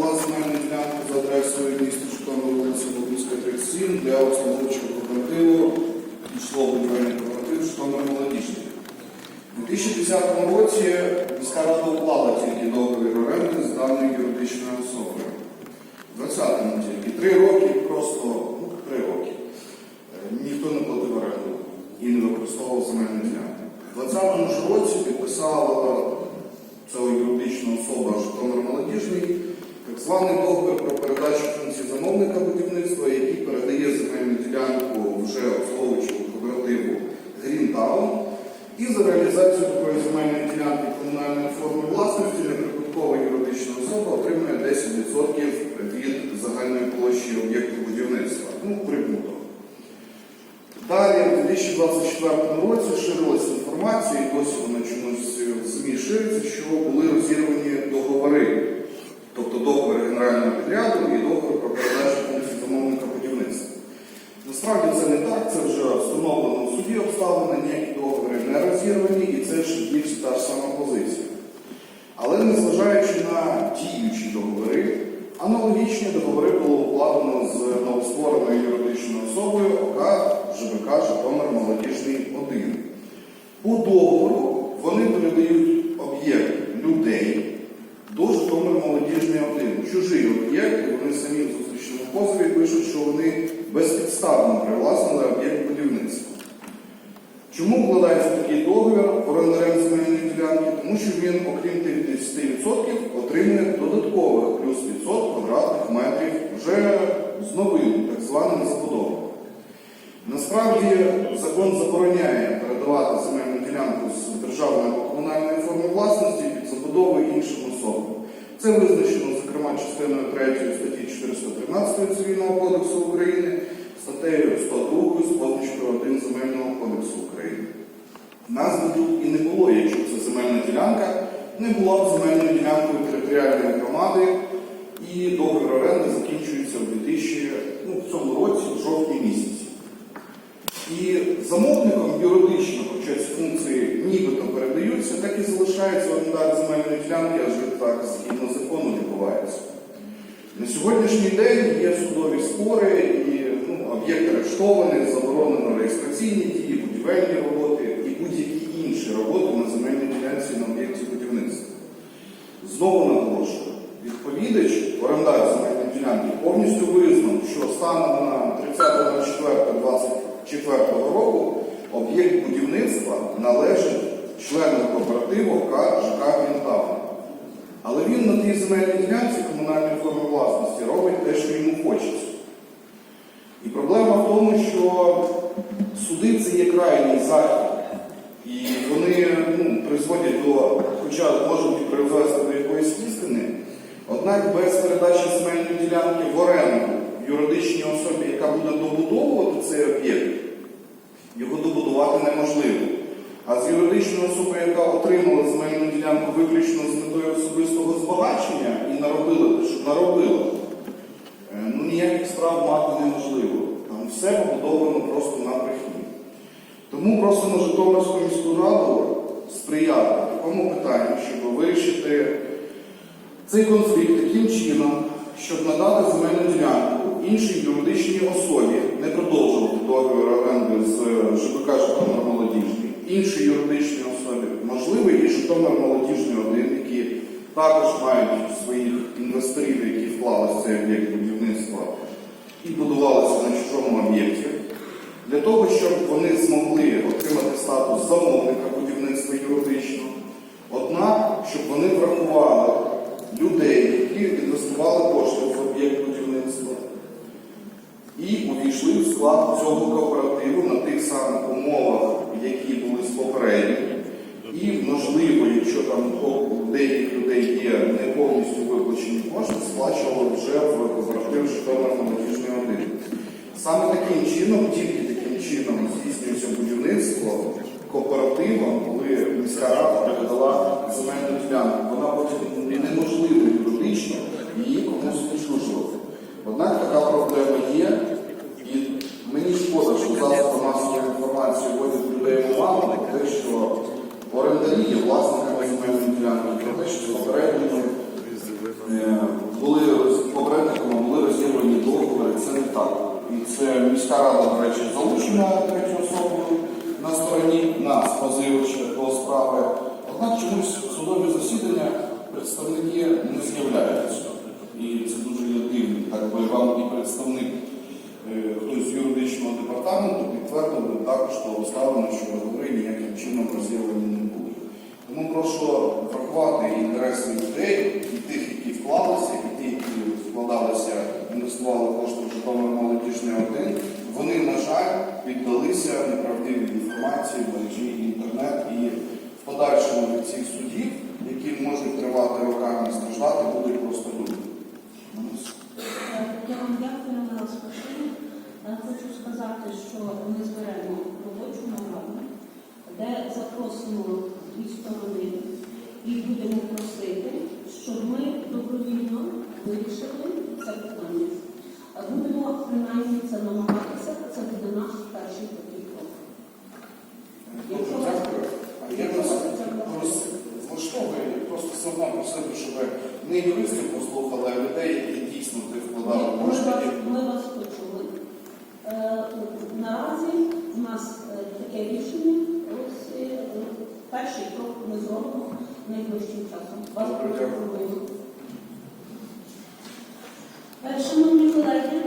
передала земельну ділянку за адресою міста Житомир вулиця Володимирська, 37 для обслуговуючого кооперативу пішло будівельний кооператив Житомир Молодіжний. У 2010 році міська рада уклала тільки договір оренди з даною юридичною особою. У 20-му тільки три роки, просто ну, три роки. Е, Ніхто не платив оренду і не використовував земельну ділянку. У 20-му ж році підписала ця юридична особа Житомир Молодіжний так званий договір про передачу функцій замовника будівництва, який передає земельну ділянку вже обслуговуючому кооперативу Грінтаун. І за реалізацію такої земельної ділянки комунальної форми власності неприбуткова юридична особа отримує 10% від загальної площі об'єкту будівництва. Ну, прибуток. Далі, у 2024 році ширилася інформація, і досі вона чомусь шириться, що були розірвані договори, договір підряду і договір про передачу функцій замовника будівництва. Насправді це не так, це вже встановлено в суді обставини, ніякі договори не розірвані, і це ж більш та ж сама позиція. Але незважаючи на діючі договори, аналогічні договори було укладено з новоствореною юридичною особою ОК ЖБК Житомир Молодіжний 1. По договору вони передають об'єкт людей до Житомир Молодіжний 1. Чужий об'єкт, вони самі в зустрічному позові пишуть, що вони безпідставно привласнили об'єкт будівництва. Чому вкладається такий договір орендарем земельної ділянки? Тому що він, окрім тих 10%, отримує додаткових плюс 500 квадратних метрів вже з новим так званим забудовом. Насправді закон забороняє передавати земельну ділянку з державної комунальної форми власності під забудову іншим особам. Це визначено, зокрема, частиною 3 статті 413 Цивільного кодексу України, статтею 102 з позначкою 1 Земельного кодексу України. Назви тут і не було, якщо це земельна ділянка, не була б земельною ділянкою територіальної громади, і договір оренди закінчується в 2000, ну, в цьому році, в жовтні місяці. І замовником юридично, хоча ці функції нібито передаються, так і залишається орендар земельної ділянки, адже так згідно відбувається. На сьогоднішній день є судові спори, і ну, об'єкт арештований, заборонено реєстраційні дії, будівельні роботи і будь-які інші роботи на земельній ділянці на об'єкті будівництва. Знову наголошую, відповідач, орендар земельної ділянки повністю визнав, що станом на 30.04.24 року об'єкт будівництва належить члену кооперативу КЖК Грінтаун. Але він на тій земельній ділянці комунальної форми власності робить те, що йому хочеться. І проблема в тому, що суди це є крайній захід. І вони ну, призводять до, хоча можуть і до якоїсь істини, однак без передачі земельної ділянки в оренду юридичній особі, яка буде добудовувати цей об'єкт, його добудувати неможливо. А з юридичною особою, яка отримала земельну ділянку виключно з метою особистого збагачення і наробила те, що наробила, е, ну ніяких справ мати неможливо. Там все побудовано просто на брехні. Тому просимо Житомирську міську раду сприяти такому питанню, щоб вирішити цей конфлікт таким чином, щоб надати земельну ділянку іншій юридичній особі, не продовжувати договір оренди з ЖБК Житомир Молодіжний, іншій юридичній особі, можливо, і Житомир Молодіжний один, які також мають своїх інвесторів, які вклалися в цей об'єкт будівництва і будувалися на чужому об'єкті, для того, щоб вони змогли отримати статус замовника будівництва юридично, однак, щоб вони врахували людей, які інвестували кошти в об'єкт будівництва і увійшли в склад цього кооперативу на тих самих умовах, які були з попередніх. І, можливо, якщо там у деяких людей є не повністю виплачені кошти, сплачували вже в кооператив Житомир Молодіжний 1. Саме таким чином, тільки таким чином здійснюється будівництво кооперативом, коли міська рада передала земельну ділянку. Вона потім неможливо юридично її комусь відчужувати. Однак така проблема є, і мені шкода, що засоби масової інформації вводять людей в оману про те, що орендарі є власниками земельної ділянки, про те, що попередньо е, були процедури, це не так. І це міська рада, до речі, залучена третьою особою на стороні нас, позивача до справи. Однак чомусь судові засідання представники не з'являються. І це дуже є дивно. Так би вам і представник е, хтось з юридичного департаменту підтвердив також то обставину, що договори ніяким чином розірвані були. Тому прошу врахувати інтереси людей, і тих, які вклалися, і ті, які вкладалися, інвестували кошти в Житомир молодіжний один. Вони, на жаль, віддалися неправдивій інформації мережі інтернет і в подальшому від цих судів, які можуть тривати роками, страждати, будуть просто люди. Я вам дякую на розпочину. Хочу сказати, що ми зберемо робочу нараду, де запросимо дві сторони і будемо просити, щоб ми добровільно вирішили це питання. Будемо принаймні це намагатися, це буде наш перший такий крок. Якщо вас Дякую. А я вас просто влаштовую, я просто все одно просив, би, щоб ви не юристів послухали, а людей, які дійсно них вкладали Ми кошти. вас, ми вас почули. Е, наразі в нас е, таке рішення. Ось е, перший крок ми зробимо найближчим часом. Вас Добре, дякую. Е, Шановні колеги, е,